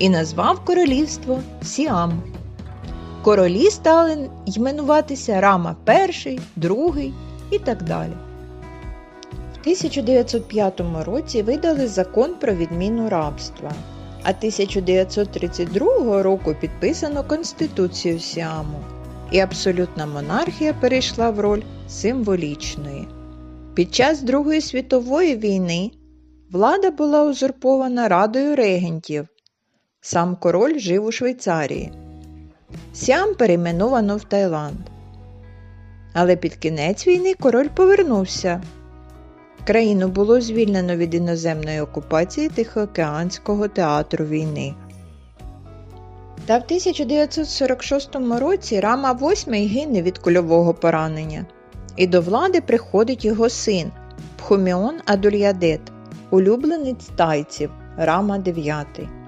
і назвав королівство Сіам. Королі стали іменуватися Рама І, другий і так далі. В 1905 році видали закон про відміну рабства, а 1932 року підписано Конституцію Сіаму, і абсолютна монархія перейшла в роль символічної. Під час Другої світової війни влада була узурпована Радою регентів. Сам король жив у Швейцарії. Сіам перейменовано в Таїланд. Але під кінець війни король повернувся. Країну було звільнено від іноземної окупації Тихоокеанського театру війни. Та в 1946 році Рама VIII гине від кульового поранення, і до влади приходить його син Пхуміон Адульядет, улюбленець тайців Рама IX.